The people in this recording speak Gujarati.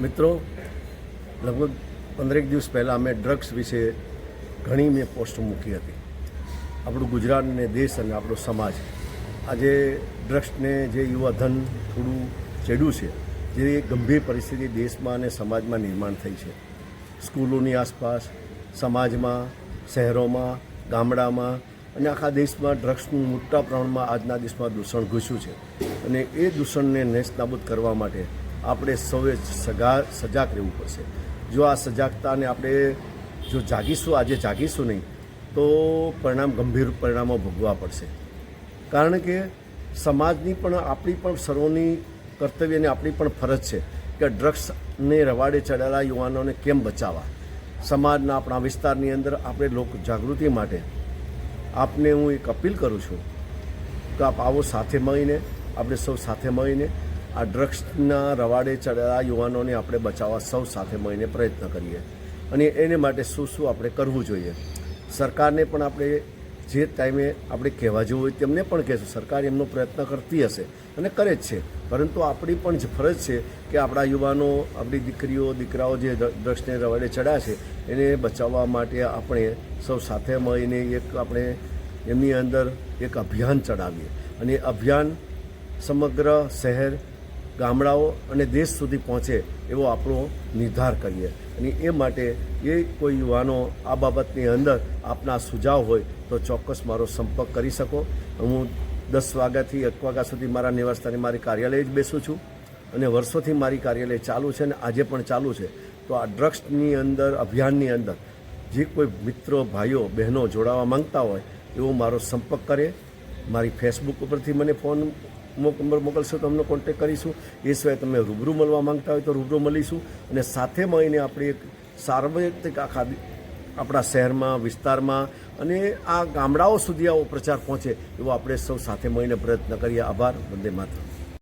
મિત્રો, લગભગ પંદરેક દિવસ પહેલાં અમે ડ્રગ્સ વિશે ઘણી મેં પોસ્ટ મૂકી હતી. આપણું ગુજરાત અને દેશ અને આપણો સમાજ. આજે ડ્રગ્સને જે યુવા ધન થોડું ચડ્યું છે, જે ગંભીર પરિસ્થિતિ દેશમાં અને સમાજમાં નિર્માણ થઈ છે. સ્કૂલોની આસપાસ, સમાજમાં, શહેરોમાં, ગામડામાં અને આખા દેશમાં ડ્રગ્સનું મોટા પ્રમાણમાં આજના દેશમાં દૂષણ ઘૂસ્યું છે. અને એ દૂષણને નેસ્તનાબૂદ કરવા માટે આપણે સૌએ સગા સજાગ રહેવું પડશે. જો આ સજાગતાને આપણે જો જાગીશું, આજે જાગીશું નહીં, તો પરિણામ ગંભીર પરિણામો ભોગવવા પડશે. કારણ કે સમાજની પણ આપણી પણ સર્વોની કર્તવ્યને આપણી પણ ફરજ છે કે ડ્રગ્સને રવાડે ચડેલા યુવાનોને કેમ બચાવવા. સમાજના આપણા વિસ્તારની અંદર આપણે લોક જાગૃતિ માટે આપને હું એક અપીલ કરું છું કે આપ આવો સાથે મળીને, આપણે સૌ સાથે મળીને આ ડ્રગ્સના રવાડે ચડેલા યુવાનોને આપણે બચાવવા સૌ સાથે મળીને પ્રયત્ન કરીએ. અને એને માટે શું શું આપણે કરવું જોઈએ? સરકારને પણ આપણે જે ટાઈમે આપણે કહેવા જેવું હોય તેમને પણ કહેશું. સરકાર એમનો પ્રયત્ન કરતી હશે અને કરે જ છે. પરંતુ આપણી પણ જ ફરજ છે કે આપણા યુવાનો, આપણી દીકરીઓ, દીકરાઓ જે ડ્રગ્સને રવાડે ચડ્યા છે, એને બચાવવા માટે આપણે સૌ સાથે મળીને એક આપણે એમની અંદર એક અભિયાન ચડાવીએ. અને અભિયાન સમગ્ર શહેર ગામડાઓ અને દેશ સુધી પહોંચે એવો આપણો નિર્ધાર કરીએ. અને એ માટે એ કોઈ યુવાનો આ બાબતની અંદર આપના સુઝાવ હોય તો ચોક્કસ મારો સંપર્ક કરી શકો. હું દસ વાગ્યાથી એક વાગ્યા સુધી મારા નિવાસસ્થાને મારી કાર્યાલય જ બેસું છું અને વર્ષોથી મારી કાર્યાલય ચાલુ છે અને આજે પણ ચાલુ છે. તો આ ડ્રગ્સની અંદર, અભિયાનની અંદર જે કોઈ મિત્રો, ભાઈઓ, બહેનો જોડાવા માંગતા હોય એવો મારો સંપર્ક કરે. મારી ફેસબુક ઉપરથી મને ફોન મોકલશો તો અમને કોન્ટેક કરીશું. એ સિવાય તમે રૂબરૂ મળવા માંગતા હોય તો રૂબરૂ મળીશું. અને સાથે મળીને આપણે એક સાર્વજનિક આખા આપણા શહેરમાં, વિસ્તારમાં અને આ ગામડાઓ સુધી આવો પ્રચાર પહોંચે એવો આપણે સૌ સાથે મળીને પ્રયત્ન કરીએ. આભાર. વંદે માતરમ.